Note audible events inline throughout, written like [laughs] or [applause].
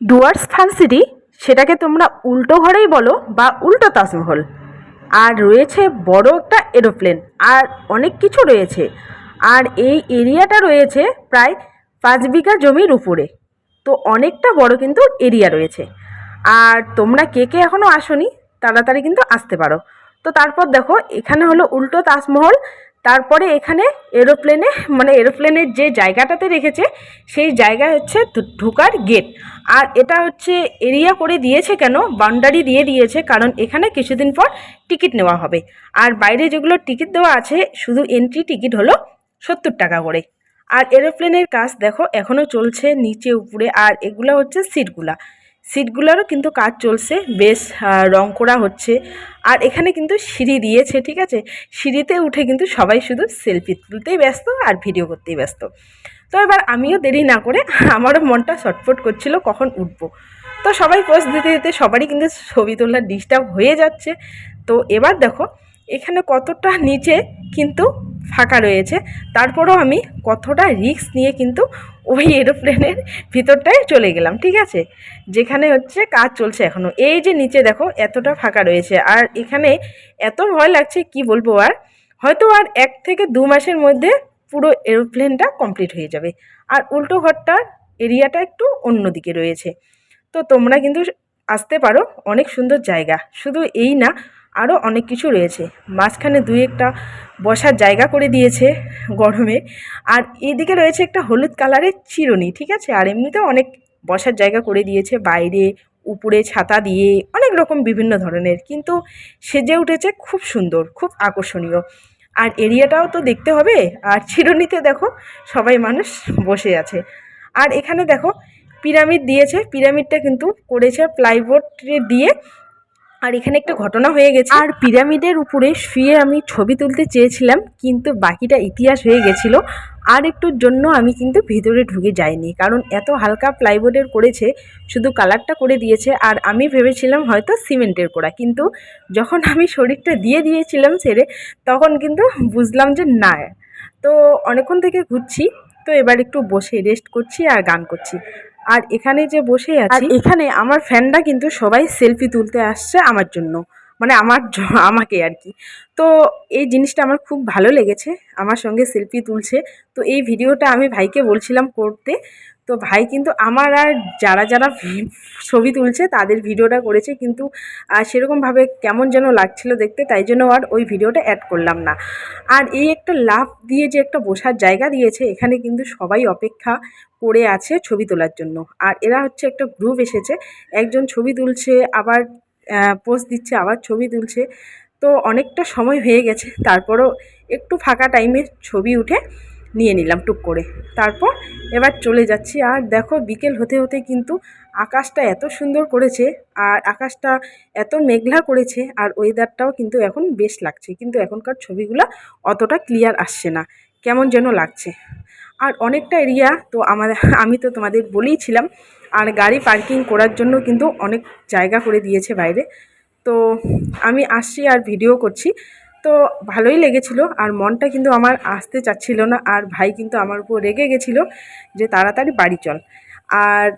Dooars fun city, সেটাকে তোমরা উল্টো ঘরেই বলো বা উল্টো তাজমহল। আর রয়েছে বড় একটা এরোপ্লেন, আর অনেক কিছু রয়েছে। আর এই এরিয়াটা রয়েছে প্রায় পাঁচ বিঘা জমির উপরে। তো অনেকটা বড় কিন্তু এরিয়া রয়েছে। আর তোমরা কে কে এখনও আসনি, তাড়াতাড়ি কিন্তু আসতে পারো। তো তারপর দেখো, এখানে হলো উল্টো তাজমহল তারপরে এখানে এরোপ্লেনে মানে এরোপ্লেনের যে জায়গাটাতে রেখেছে, সেই জায়গা হচ্ছে ঢোকার গেট আর এটা হচ্ছে এরিয়া করে দিয়েছে কেন? বাউন্ডারি দিয়ে দিয়েছে, কারণ এখানে কিছুদিন পর টিকিট নেওয়া হবে। আর বাইরে যেগুলো টিকিট দেওয়া আছে, শুধু এন্ট্রি টিকিট হলো সত্তর টাকা করে। আর এরোপ্লেনের কাজ দেখো এখনও চলছে নিচে, উপরে, আর এগুলো হচ্ছে সিটগুলা। সিটগুলোরও কিন্তু কাজ চলছে, বেশ রং করা হচ্ছে। আর এখানে কিন্তু সিঁড়ি দিয়েছে, ঠিক আছে? সিঁড়িতে উঠে কিন্তু সবাই শুধু সেলফি তুলতেই ব্যস্ত আর ভিডিও করতেই ব্যস্ত। তো এবার আমিও দেরি না করে আমারও মনটা ছটফট করছিল, কখন উঠবো? তো সবাই পোস্ট দিতে দিতে সবারই কিন্তু ছবি তোলার ডিস্টার্ব হয়ে যাচ্ছে। তো এবার দেখো, এখানে কতটা নিচে কিন্তু ফাঁকা রয়েছে। তারপরেও আমি কতটা রিস্ক নিয়ে কিন্তু ওই এরোপ্লেনের ভিতরটায় চলে গেলাম, ঠিক আছে? যেখানে হচ্ছে কাজ চলছে এখনও এই যে নিচে দেখো, এতটা ফাঁকা রয়েছে। আর এখানে এত ভয় লাগছে, কি বলব আর? হয়তো আর এক থেকে দু মাসের মধ্যে পুরো এরোপ্লেনটা কমপ্লিট হয়ে যাবে। আর উল্টো ঘরটার এরিয়াটা একটু অন্যদিকে রয়েছে। তো তোমরা কিন্তু আসতে পারো, অনেক সুন্দর জায়গা। শুধু এই না আরও অনেক কিছু রয়েছে। মাঝখানে দুই একটা বসার জায়গা করে দিয়েছে গরমে। আর এদিকে রয়েছে একটা হলুদ কালারের চিরুনি, ঠিক আছে? আর এমনিতেও অনেক বসার জায়গা করে দিয়েছে, বাইরে, উপরে ছাতা দিয়ে, অনেক রকম বিভিন্ন ধরনের। কিন্তু সেজে উঠেছে খুব সুন্দর, খুব আকর্ষণীয়। আর এরিয়াটাও তো দেখতে হবে। আর চিরুনিতে দেখো, সবাই মানুষ বসে আছে। আর এখানে দেখো, পিরামিড দিয়েছে। পিরামিডটা কিন্তু করেছে প্লাইবোর্ড দিয়ে। আর এখানে একটা ঘটনা হয়ে গেছে। আর পিরামিডের উপরে শুয়ে আমি ছবি তুলতে চেয়েছিলাম, কিন্তু বাকিটা ইতিহাস হয়ে গেছিল। আর একটুর জন্য আমি কিন্তু ভিতরে ঢুকে যাইনি, কারণ এত হালকা প্লাইবোর্ডের করেছে, শুধু কালারটা করে দিয়েছে। আর আমি ভেবেছিলাম হয়তো সিমেন্টের করা, কিন্তু যখন আমি শরীরটা দিয়ে দিয়েছিলাম ছেড়ে, তখন কিন্তু বুঝলাম যে না। তো অনেকক্ষণ থেকে ঘুরছি তো এবার একটু বসে রেস্ট করছি আর গান করছি। আর এখানে যে বসে আছি এখানে আমার ফ্যানরা কিন্তু সবাই সেলফি তুলতে আসছে আমার জন্য। মানে আমার আমাকে আর কি। তো এই জিনিসটা আমার খুব ভালো লেগেছে, আমার সঙ্গে সেলফি তুলছে। তো এই ভিডিওটা আমি ভাইকে বলছিলাম করতে। তো ভাই কিন্তু আমার আর যারা যারা ছবি তুলছে তাদের ভিডিওটা করেছে কিন্তু সেরকমভাবে কেমন যেন লাগছিল দেখতে, তাই জন্য আর ওই ভিডিওটা অ্যাড করলাম না। আর এই একটা লাভ দিয়ে যে একটা বসার জায়গা দিয়েছে, এখানে কিন্তু সবাই অপেক্ষা করে আছে ছবি তোলার জন্য। আর এরা হচ্ছে একটা গ্রুপ এসেছে, একজন ছবি তুলছে, আবার পোস্ট দিচ্ছে, আবার ছবি তুলছে। তো অনেকটা সময় হয়ে গেছে, তারপরও একটু ফাঁকা টাইমে ছবি উঠে নিয়ে নিলাম টুক করে। তারপর এবার চলে যাচ্ছি। আর দেখো বিকেল হতে হতে কিন্তু আকাশটা এত সুন্দর করেছে আর আকাশটা এত মেঘলা করেছে আর ওয়েদারটাও কিন্তু এখন বেশ লাগছে। কিন্তু এখনকার ছবিগুলো অতটা ক্লিয়ার আসছে না। কেমন যেন লাগছে। আর অনেকটা এরিয়া তো আমার [laughs] আমি তো তোমাদের বলেইছিলাম আর গাড়ি পার্কিং করার জন্য কিন্তু অনেক জায়গা করে দিয়েছে বাইরে। তো আমি আসছি আর ভিডিও করছি। তো ভালোই লেগেছিল আর মনটা কিন্তু আমার আসতে চাচ্ছিল না আর ভাই কিন্তু আমার উপর রেগে গেছিল যে তাড়াতাড়ি বাড়ি চল। আর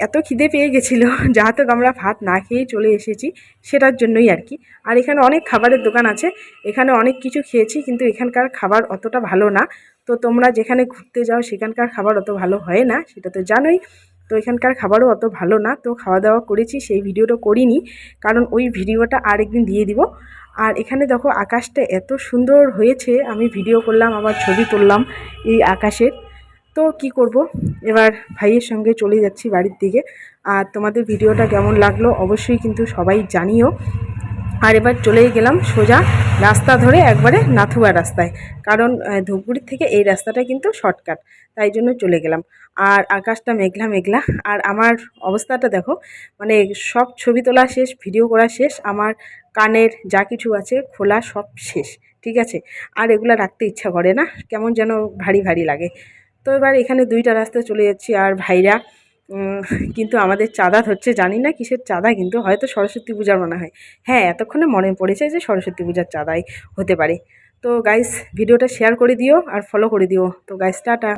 এত খিদে পেয়ে গেছিল [laughs] যা তো আমরা ভাত না খেয়েই চলে এসেছি সেটার জন্যই আর কি। আর এখানে অনেক খাবারের দোকান আছে, এখানে অনেক কিছু খেয়েছি কিন্তু এখানকার খাবার অতটা ভালো না। তো তোমরা যেখানে ঘুরতে যাও সেখানকার খাবার অত ভালো হয় না, সেটা তো জানোই। তো এখানকার খাবারও অত ভালো না। তো খাওয়া দাওয়া করেছি, সেই ভিডিওটা করিনি। কারণ ওই ভিডিওটা আরেকদিন দিয়ে দিব। আর এখানে দেখো আকাশটা এত সুন্দর হয়েছে, আমি ভিডিও করলাম, আবার ছবি তুললাম এই আকাশের। তো কি করব? এবার ভাইয়ের সঙ্গে চলে যাচ্ছি বাড়ির দিকে। আর তোমাদের ভিডিওটা কেমন লাগল অবশ্যই কিন্তু সবাই জানিও। আর এবার চলেই গেলাম সোজা রাস্তা ধরে একবারে নাথুয়া রাস্তায়, কারণ ধূপগুড়ির থেকে এই রাস্তাটা কিন্তু শর্টকাট তাই জন্য চলে গেলাম। আর আকাশটা মেঘলা মেঘলা, আর আমার অবস্থাটা দেখো মানে সব ছবি তোলা শেষ ভিডিও করা শেষ, আমার কানের যা কিছু আছে, খোলা সব শেষ, ঠিক আছে? আর এগুলো রাখতে ইচ্ছা করে না, কেমন যেন ভারী ভারী লাগে। তো এবার এখানে দুইটা রাস্তায় চলে যাচ্ছি, আর ভাইরা কিন্তু আমাদের চাঁদা ধরছে, জানি না কিসের চাঁদা, কিন্তু হয়তো সরস্বতী পূজার মনে হয়। হ্যাঁ এতক্ষণে মনে পড়েছে যে সরস্বতী পূজার চাঁদাই হতে পারে। তো গাইস ভিডিওটা শেয়ার করে দিও আর ফলো করে দিও। তো গাইস টাটা।